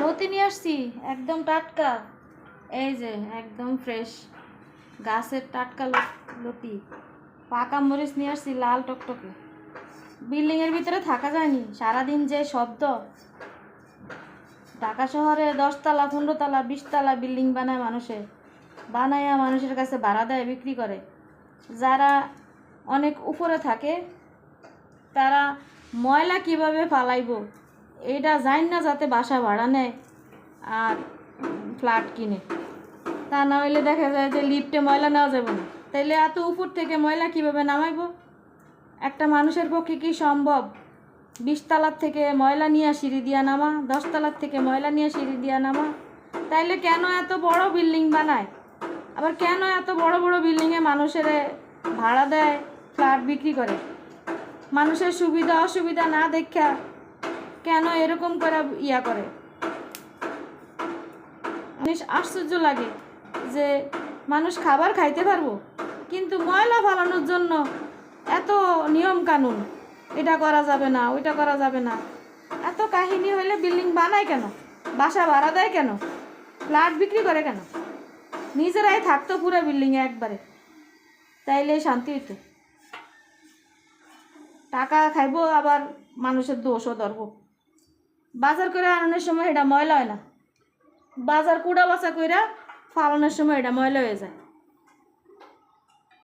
লতি নিয়ে আসছি, একদম টাটকা। এই যে, একদম ফ্রেশ গাছের টাটকা লতি। পাকা মরিচ নিয়ে আসছি লাল টকটকে। বিল্ডিংয়ের ভিতরে থাকা যায়নি, সারাদিন যে শব্দ। ঢাকা শহরে দশতলা, পনেরোতলা, বিশতলা বিল্ডিং বানায় মানুষে। বানাইয়া মানুষের কাছে ভাড়া দেয়, বিক্রি করে। যারা অনেক উপরে থাকে, তারা ময়লা কীভাবে ফালাইব? এটা জান না যাতে বাসা ভাড়া নেয় আর ফ্ল্যাট কিনে। তা না হইলে দেখা যায় যে লিফটে ময়লা নেওয়া যাবে না। তাইলে এত উপর থেকে ময়লা কীভাবে নামাইব? একটা মানুষের পক্ষে কি সম্ভব? বিশতলার থেকে ময়লা নিয়ে সিঁড়ি দিয়া নামা, দশতলার থেকে ময়লা নিয়ে সিঁড়ি দিয়া নামা। তাইলে কেন এত বড় বিল্ডিং বানায়? আবার কেন এত বড় বড় বিল্ডিংয়ে মানুষের ভাড়া দেয়, ফ্ল্যাট বিক্রি করে? মানুষের সুবিধা অসুবিধা না দেখা কেন এরকম করে ইয়া করে? বেশ আশ্চর্য লাগে যে মানুষ খাবার খাইতে পারব, কিন্তু ময়লা ফালানোর জন্য এত নিয়ম কানুন, এটা করা যাবে না, ওইটা করা যাবে না। এত কাহিনী হইলে বিল্ডিং বানায় কেন? বাসা ভাড়া দেয় কেন? ফ্ল্যাট বিক্রি করে কেন? নিজেরাই থাকতো পুরো বিল্ডিংয়ে একবারে। তাইলে শান্তি হইতো। টাকা খাইবো আবার মানুষের দোষও ধরবো। বাজার করে আনানোর সময় এটা ময়লা হয় না। বাজার কুড়া বাসা কইরা ফালানোর সময় এটা ময়লা হয়ে যায়।